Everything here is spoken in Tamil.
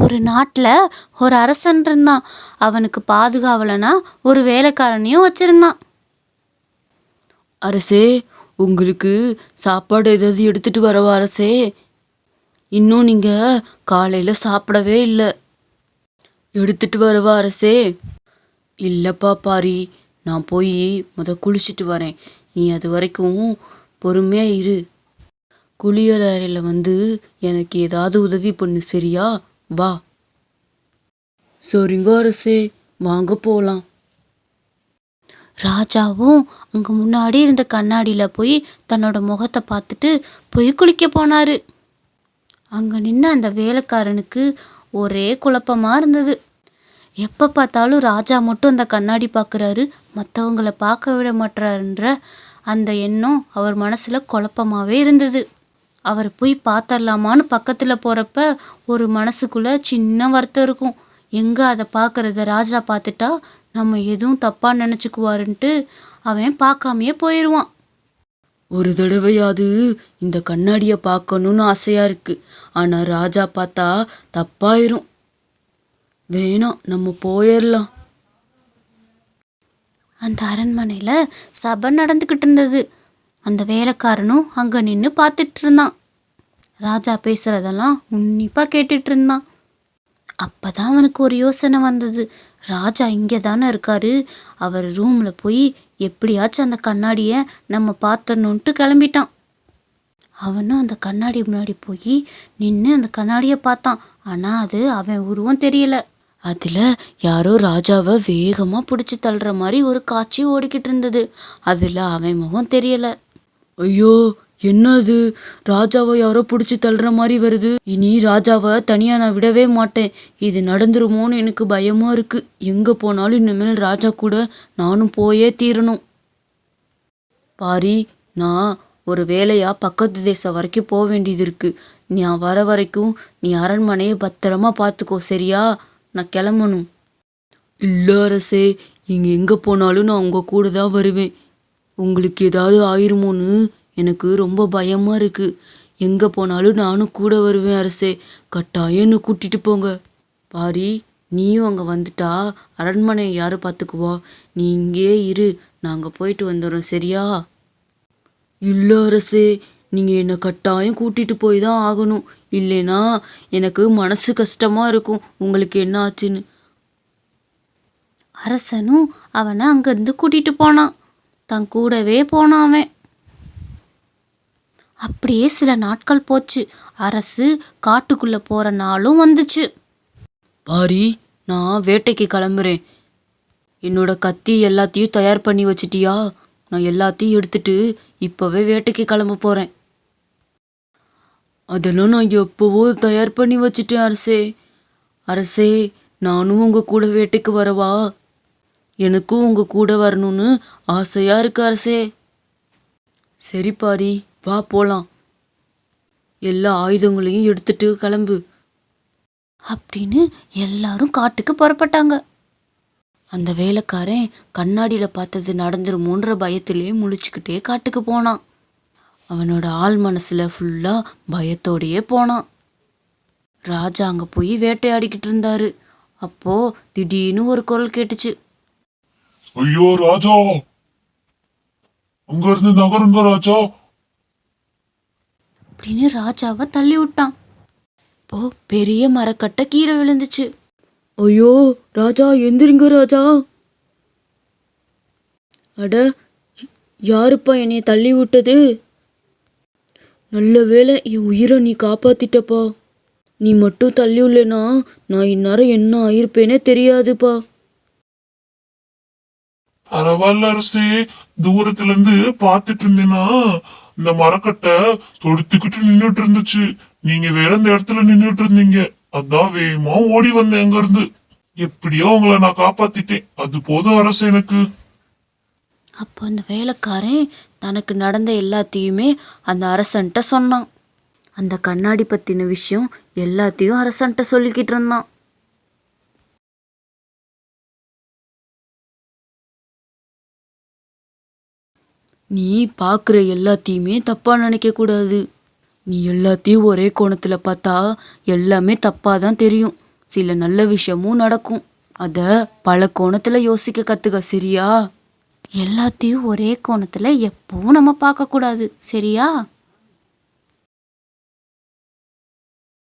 ஒரு நாட்டில் ஒரு அரசன் இருந்தான். அவனுக்கு பாதுகாவலனா ஒரு வேலைக்காரனையும் வச்சிருந்தான். அரசே உங்களுக்கு சாப்பாடு ஏதாவது எடுத்துட்டு வரவா அரசே? இன்னும் நீங்க காலையில சாப்பிடவே இல்லை. எடுத்துட்டு வரவா அரசே? இல்லப்பா பாரி நான் போய் முத குளிச்சுட்டு வரேன். நீ அது வரைக்கும் பொறுமையா இரு. குளியல் அறையில் வந்து எனக்கு ஏதாவது உதவி பண்ணு சரியா? வா. சரிங்க அரசே வாங்க போகலாம் ராஜாவும் அங்கே முன்னாடி இருந்த கண்ணாடியில் போய் தன்னோட முகத்தை பார்த்துட்டு போய் குளிக்க போனாரு. அங்கே நின்ன அந்த வேலைக்காரனுக்கு ஒரே குழப்பமா இருந்தது. எப்போ பார்த்தாலும் ராஜா மட்டும் அந்த கண்ணாடி பார்க்குறாரு மற்றவங்கள பார்க்க விட மாட்டாருன்ற அந்த எண்ணம் அவர் மனசில் குழப்பமாவே இருந்தது. அவர் போய் பார்த்தரலாமான்னு பக்கத்தில் போகிறப்ப ஒரு மனசுக்குள்ள சின்ன வருத்தம் இருக்கும். எங்கே அதை பார்க்கறத ராஜா பார்த்துட்டா நம்ம எதுவும் தப்பாக நினச்சிக்குவாருன்ட்டு அவன் பார்க்காமையே போயிடுவான் ஒரு தடவையாவது இந்த கண்ணாடியை பார்க்கணும்னு ஆசையா இருக்கு. ஆனா ராஜா பார்த்தா தப்பாயிரும். வேணாம் நம்ம போயிடலாம் அந்த அரண்மனையில் சபை நடந்துக்கிட்டு இருந்தது. அந்த வேலைக்காரனும் அங்கே நின்று பார்த்துட்டு இருந்தான் ராஜா பேசுகிறதெல்லாம் உன்னிப்பாக கேட்டுட்டு இருந்தான் அப்போ தான் அவனுக்கு ஒரு யோசனை வந்தது. ராஜா இங்கே தானே இருக்காரு. அவர் ரூமில் போய் எப்படியாச்சும் அந்த கண்ணாடியை நம்ம பார்த்தணுன்ட்டு கிளம்பிட்டான். அவனும் அந்த கண்ணாடி முன்னாடி போய் நின்று அந்த கண்ணாடியை பார்த்தான். ஆனால் அது அவன் உருவம் தெரியல. அதில் யாரோ ராஜாவை வேகமாக பிடிச்சி தள்ளுற மாதிரி ஒரு காட்சி ஓடிக்கிட்டு இருந்தது. அதில் அவன் முகம் தெரியலை. ஐயோ என்னது? ராஜாவை யாரோ பிடிச்சி தள்ளுற மாதிரி வருது. இனி ராஜாவை தனியா நான் விடவே மாட்டேன். இது நடந்துருமோன்னு எனக்கு பயமா இருக்கு. எங்க போனாலும் இனிமேல் ராஜா கூட நானும் போயே தீரணும். பாரி நான் ஒரு வேலையா பக்கத்து தேசம் வரைக்கும் போக வேண்டியது இருக்கு. நான் வர வரைக்கும் நீ அரண்மனையை பத்திரமா பார்த்துக்கோ சரியா? நான் கிளம்பணும். இல்லை அரசே இங்க எங்க போனாலும் நான் உங்க கூட தான் வருவேன். உங்களுக்கு ஏதாவது ஆயிருமோன்னு எனக்கு ரொம்ப பயமா இருக்கு. எங்க போனாலும் நானும் கூட வருவேன் அரசே. கட்டாயம் என்னை கூட்டிட்டு போங்க. பாரி நீயும் அங்கே வந்துட்டா அரண்மனை யார் பார்த்துக்குவா நீ இங்கேயே இரு. நாங்கள் போயிட்டு வந்துடுறோம் சரியா? இல்லை அரசே நீங்கள் என்னை கட்டாயம் கூட்டிகிட்டு போய் தான் ஆகணும். இல்லைனா எனக்கு மனசு கஷ்டமாக இருக்கும். உங்களுக்கு என்ன ஆச்சுன்னு? அரசனும் அவனை அங்கேருந்து கூட்டிட்டு போனான். தன் கூடவே போனான் அவன் அப்படியே சில நாட்கள் போச்சு. அரசு காட்டுக்குள்ள போற நாளும் வந்துச்சு. பாரி நான் வேட்டைக்கு கிளம்புறேன். என்னோட கத்தி எல்லாத்தையும் தயார் பண்ணி வச்சிட்டியா? நான் எல்லாத்தையும் எடுத்துட்டு இப்போவே வேட்டைக்கு கிளம்ப போகிறேன் அதெல்லாம் நான் எப்போவோ தயார் பண்ணி வச்சிட்டேன் அரசே. அரசே நானும் உங்கள் கூட வேட்டைக்கு வரவா? எனக்கும் உங்கள் கூட வரணும்னு ஆசையாக இருக்கு அரசே. சரி பாரி வா போகலாம் எல்லா ஆயுதங்களையும் எடுத்துட்டு கிளம்பு. அப்படின்னு எல்லாரும் காட்டுக்கு புறப்பட்டாங்க. அந்த வேலைக்காரன் கண்ணாடியில் பார்த்தது நடந்துருமோன்ற பயத்திலேயே முழிச்சுக்கிட்டே காட்டுக்கு போனான். அவனோட ஆள் மனசில் ஃபுல்லாக பயத்தோடயே போனான். ராஜா அங்கே போய் வேட்டையாடிக்கிட்டு இருந்தாரு. அப்போது திடீர்னு ஒரு குரல் கேட்டுச்சு. ஐயோ ராஜா! அங்க இருந்து நகருங்க ராஜா! அப்படின்னு ராஜாவை தள்ளி விட்டான் இப்போ பெரிய மரக்கட்டை கீழே விழுந்துச்சு. ஐயோ ராஜா எந்திரிங்க ராஜா! அட யாருப்பா என்னைய தள்ளி விட்டது நல்ல வேளை என் உயிரை நீ காப்பாத்திட்டப்பா. நீ மட்டும் தள்ளி விடலனா நான் இந்நேரம் என்ன ஆயிருப்பேனே தெரியாதுப்பா. பரவாயில்ல அரசே தூரத்துல இருந்து பாத்துட்டு இருந்தேன்னா இந்த மரக்கட்டை தொடுத்துக்கிட்டு நின்னுட்டு இருந்துச்சு நீங்க வேற இந்த இடத்துல நின்னுட்டு இருந்தீங்க அதான் வேகமா ஓடி வந்தேன் அங்க இருந்து எப்படியோ உங்களை நான் காப்பாத்திட்டேன். அது போதும் அரசு எனக்கு. அப்போ அந்த வேலைக்காரன் தனக்கு நடந்த எல்லாத்தையுமே அந்த அரசன்ட்ட சொன்னான். அந்த கண்ணாடி பத்தின விஷயம் எல்லாத்தையும் அரசன்ட்ட சொல்லிக்கிட்டு இருந்தான். நீ பார்க்குற எல்லாத்தையுமே தப்பாக நினைக்கக்கூடாது நீ எல்லாத்தையும் ஒரே கோணத்தில் பார்த்தா எல்லாமே தப்பாக தான் தெரியும். சில நல்ல விஷயமும் நடக்கும். அதை பல கோணத்தில் யோசிக்க கற்றுக்க சரியா? எல்லாத்தையும் ஒரே கோணத்தில் எப்பவும் நம்ம பார்க்கக்கூடாது சரியா?